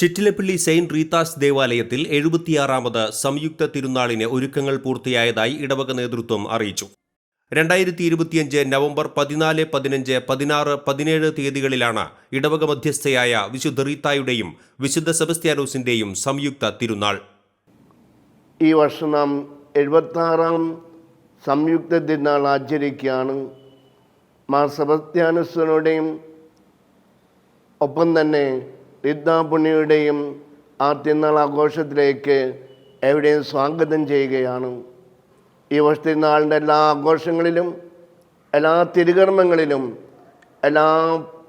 Chittilappilly Saint Rita's ദേവാലയത്തിൽ എഴുപത്തിയാറാമത് സംയുക്ത തിരുനാളിന് ഒരുക്കങ്ങൾ പൂർത്തിയായതായി ഇടവക നേതൃത്വം അറിയിച്ചു. രണ്ടായിരത്തി ഇരുപത്തിയഞ്ച് നവംബർ പതിനാല് പതിനഞ്ച് പതിനാറ് പതിനേഴ് തീയതികളിലാണ് ഇടവക മധ്യസ്ഥയായ വിശുദ്ധ റീത്തായുടെയും വിശുദ്ധ സെബസ്ത്യാനോസിന്റെയും സംയുക്ത തിരുനാൾ. ഈ വർഷം നാം എഴുപത്താറാം സംയുക്ത തിരുനാൾ ആചരിക്കുകയാണ്. മാർ സെബസ്ത്യാനോസിനോടെയും ഒപ്പം തന്നെ രിദ്ധാപുണ്യയുടെയും ആ തിരുനാൾ ആഘോഷത്തിലേക്ക് എവിടെയും സ്വാഗതം ചെയ്യുകയാണ്. ഈ വർഷത്തെ നാളിന്റെ എല്ലാ ആഘോഷങ്ങളിലും എല്ലാ തിരുകർമ്മങ്ങളിലും എല്ലാ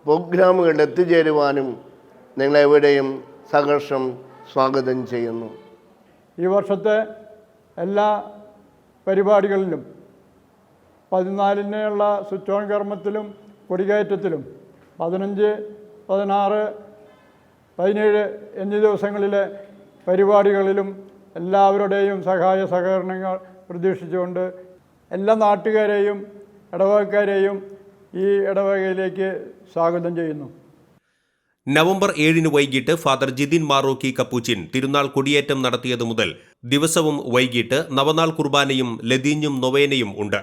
പ്രോഗ്രാമുകളിൽ എത്തിച്ചേരുവാനും നിങ്ങളെവിടെയും സഹർഷം സ്വാഗതം ചെയ്യുന്നു. ഈ വർഷത്തെ എല്ലാ പരിപാടികളിലും പതിനാലിനുള്ള സ്വിച്ച് ഓൺ കർമ്മത്തിലും കൊടികയറ്റത്തിലും പതിനഞ്ച് പതിനാറ് പതിനേഴ് എന്നീ ദിവസങ്ങളിലെ പരിപാടികളിലും എല്ലാവരുടെയും സഹായ സഹകരണങ്ങൾ പ്രതീക്ഷിച്ചുകൊണ്ട് എല്ലാ നാട്ടുകാരെയും ഇടവകക്കാരെയും ഈ ഇടവകയിലേക്ക് സ്വാഗതം ചെയ്യുന്നു. നവംബർ ഏഴിന് വൈകിട്ട് ഫാദർ ജിതിൻ മാറോക്കി കപ്പൂച്ചിൻ തിരുനാൾ കൊടിയേറ്റം നടത്തിയതു മുതൽ ദിവസവും വൈകിട്ട് നവനാൾ കുർബാനയും ലതീഞ്ഞും നൊവേനയും ഉണ്ട്.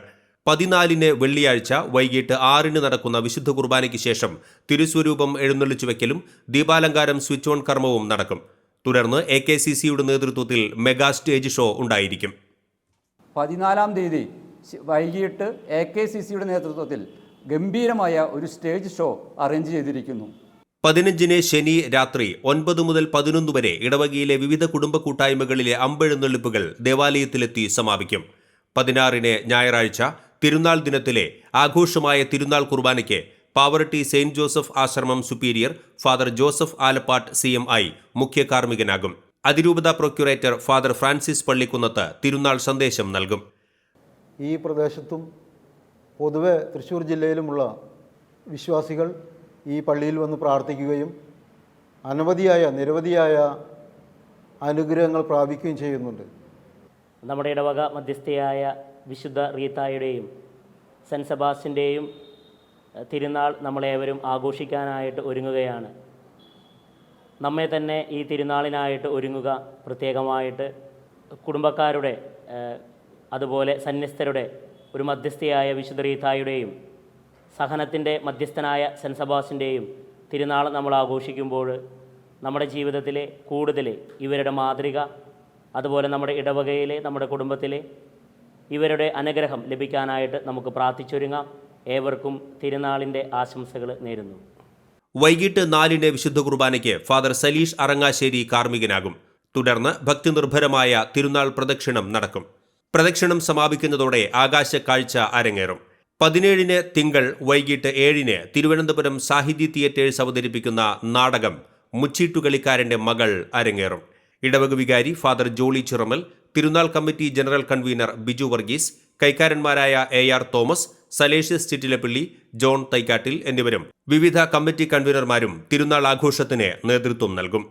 പതിനാലിന് വെള്ളിയാഴ്ച വൈകിട്ട് ആറിന് നടക്കുന്ന വിശുദ്ധ കുർബാനയ്ക്ക് ശേഷം തിരുസ്വരൂപം എഴുന്നള്ളിച്ചു വയ്ക്കലും ദീപാലങ്കാരം സ്വിച്ച് ഓൺ കർമ്മവും നടക്കും. തുടർന്ന് എ കെ സി സിയുടെ നേതൃത്വത്തിൽ മെഗാ സ്റ്റേജ് ഷോ ഉണ്ടായിരിക്കും. പതിനാലാം തീയതി വൈകിട്ട് എ കെ സി സിയുടെ നേതൃത്വത്തിൽ ഗംഭീരമായ ഒരു സ്റ്റേജ് ഷോ അറേഞ്ച് ചെയ്തിരിക്കുന്നു. പതിനഞ്ചിന് ശനി രാത്രി ഒൻപത് മുതൽ പതിനൊന്ന് വരെ ഇടവകയിലെ വിവിധ കുടുംബ കൂട്ടായ്മകളിലെ അമ്പെഴുന്നള്ളിപ്പുകൾ ദേവാലയത്തിലെത്തി സമാപിക്കും. പതിനാറിന് ഞായറാഴ്ച തിരുനാൾ ദിനത്തിലെ ആഘോഷമായ തിരുനാൾ കുർബാനയ്ക്ക് പാവറട്ടി സെയിന്റ് ജോസഫ് ആശ്രമം superior father Joseph Alappatt C M I മുഖ്യ കാർമ്മികനാകും. അതിരൂപത പ്രൊക്യുറേറ്റർ ഫാദർ ഫ്രാൻസിസ് പള്ളിക്കുന്നത്ത് തിരുനാൾ സന്ദേശം നൽകും. ഈ പ്രദേശത്തും പൊതുവെ തൃശ്ശൂർ ജില്ലയിലുമുള്ള വിശ്വാസികൾ ഈ പള്ളിയിൽ വന്ന് പ്രാർത്ഥിക്കുകയും അനവധിയായ നിരവധിയായ അനുഗ്രഹങ്ങൾ പ്രാപിക്കുകയും ചെയ്യുന്നുണ്ട്. നമ്മുടെ ഇടവക മധ്യസ്ഥയായ വിശുദ്ധ റീത്തായുടെയും സെന്റ് സെബാസ്റ്റിന്റെയും തിരുനാൾ നമ്മളേവരും ആഘോഷിക്കാനായിട്ട് ഒരുങ്ങുകയാണ്. നമ്മെ തന്നെ ഈ തിരുനാളിനായിട്ട് ഒരുങ്ങുക പ്രത്യേകമായിട്ട് കുടുംബക്കാരുടെ അതുപോലെ സന്യസ്തരുടെ ഒരു മധ്യസ്ഥയായ വിശുദ്ധ റീത്തായുടെയും സഹനത്തിന്റെ മധ്യസ്ഥനായ സെന്റ് സെബാസ്റ്റിന്റെയും തിരുനാൾ നമ്മൾ ആഘോഷിക്കുമ്പോൾ നമ്മുടെ ജീവിതത്തിലെ കൂടുതൽ ഇവരുടെ മാതൃക അതുപോലെ നമ്മുടെ ഇടവകയിലെ നമ്മുടെ കുടുംബത്തിലെ ഇവരുടെ അനുഗ്രഹം ലഭിക്കാനായിട്ട് നമുക്ക് പ്രാർത്ഥിച്ചൊരുങ്ങാം. ഏവർക്കും തിരുനാളിന്റെ ആശംസകൾ നേരുന്നു. വൈകിട്ട് നാലിന് വിശുദ്ധ കുർബാനയ്ക്ക് ഫാദർ സലീഷ് അറങ്ങാശ്ശേരി കാർമ്മികനാകും. തുടർന്ന് ഭക്തിനിർഭരമായ തിരുനാൾ പ്രദക്ഷിണം നടക്കും. പ്രദക്ഷിണം സമാപിക്കുന്നതോടെ ആകാശ കാഴ്ച അരങ്ങേറും. പതിനേഴിന് തിങ്കൾ വൈകിട്ട് ഏഴിന് തിരുവനന്തപുരം സാഹിത്യ തിയേറ്റേഴ്സ് അവതരിപ്പിക്കുന്ന നാടകം മുച്ചീട്ടുകളിക്കാരന്റെ മകൾ അരങ്ങേറും. ഇടവക വികാരി father Jolly Chiramel Thirunal committee general convener Biju Varghese കൈക്കാരന്മാരായ A R Thomas Salesius Chittilappally John Thaikkattil എന്നിവരും വിവിധ കമ്മിറ്റി കൺവീനർമാരും തിരുനാൾ ആഘോഷത്തിന് നേതൃത്വം നൽകും.